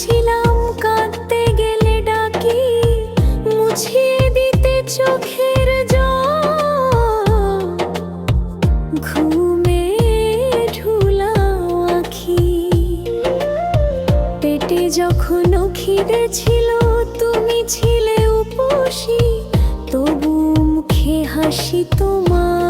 ছিলাম, কাঁদতে গেলে ডাকি, মুছিয়ে দিতে চোখের জল। ঘুমে ঢুলাও পেটে যখন খিদে ছিল, তুমি ছিলে উপসী, তবু মুখে হাসি তোমার